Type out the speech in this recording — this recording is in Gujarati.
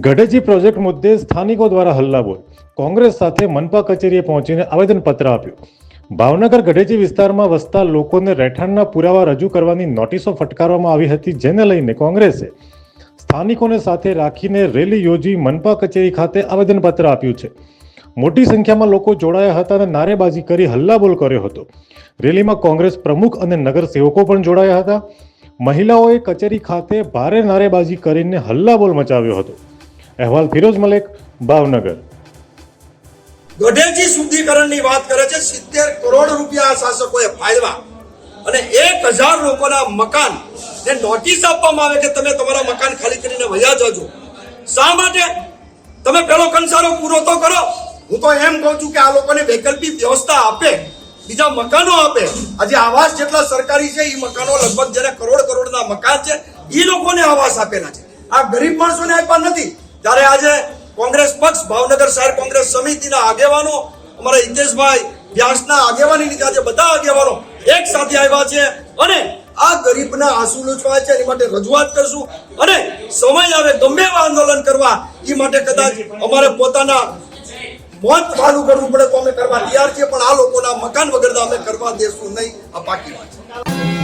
ગઢેજી પ્રોજેક્ટ મુદ્દે સ્થાનિકો દ્વારા હલ્લાબોલ. કોંગ્રેસ સાથે મનપા કચેરીએ પહોંચીને આવેદનપત્ર આપ્યું. ભાવનગર ગઢેજી વિસ્તારમાં વસતા લોકોને રહેઠાણના પુરાવા રજૂ કરવાની નોટિસો ફટકારવામાં આવી હતી, જેને લઈને કોંગ્રેસે સ્થાનિકોને સાથે રાખીને રેલી યોજી મનપા કચેરી ખાતે આવેદનપત્ર આપ્યું છે. મોટી સંખ્યામાં લોકો જોડાયા હતા અને નારેબાજી કરી હલ્લાબોલ કર્યો હતો. રેલીમાં કોંગ્રેસ પ્રમુખ અને નગરસેવકો પણ જોડાયા હતા. મહિલાઓએ કચેરી ખાતે ભારે નારેબાજી કરીને હલ્લાબોલ મચાવ્યો હતો. અહેવાલ ફિરોઝ મલેક, ભાવનગર. ગઢેજી શુદ્ધિકરણની વાત કરે છે, સિત્તેર કરોડ રૂપિયા શાસકોએ ફાળવા અને એક હજાર લોકોના મકાન ને નોટિસ આપવામાં આવે કે તમે તમારા મકાન ખાલી કરીને વયા જજો. શા માટે? તમે પેલો કંસારો પૂરો તો કરો. હું તો એમ કહું છું કે આ લોકોને વૈકલ્પિક વ્યવસ્થા આપે, બીજા મકાનો આપે. આજે આવાસ જેટલા સરકારી છે એ મકાનો લગભગ જેને કરોડ કરોડના મકાન છે એ લોકોને આવાસ આપેલા છે. આ ગરીબ માણસોને આપ્યા નથી. ત્યારે આજે કોંગ્રેસ પક્ષ, ભાવનગર શહેર કોંગ્રેસ સમિતિના આગેવાનો, અમારા હિતેશભાઈ વ્યાસના આગેવાની લીધે આજે બધા આગેવાનો એક સાથે આવ્યા છે અને આ ગરીબના આંસુ લૂછવા છે, એની માટે રજૂઆત કરશું. અને સમય આવે ગમે એવા આંદોલન કરવા એ માટે કદાચ અમારે પોતાના મોત વાલું કરવું પડે તો અમે કરવા તૈયાર છીએ, પણ આ લોકોના મકાન વગર અમે કરવા દેશું નહીં, આ પાકી વાત છે.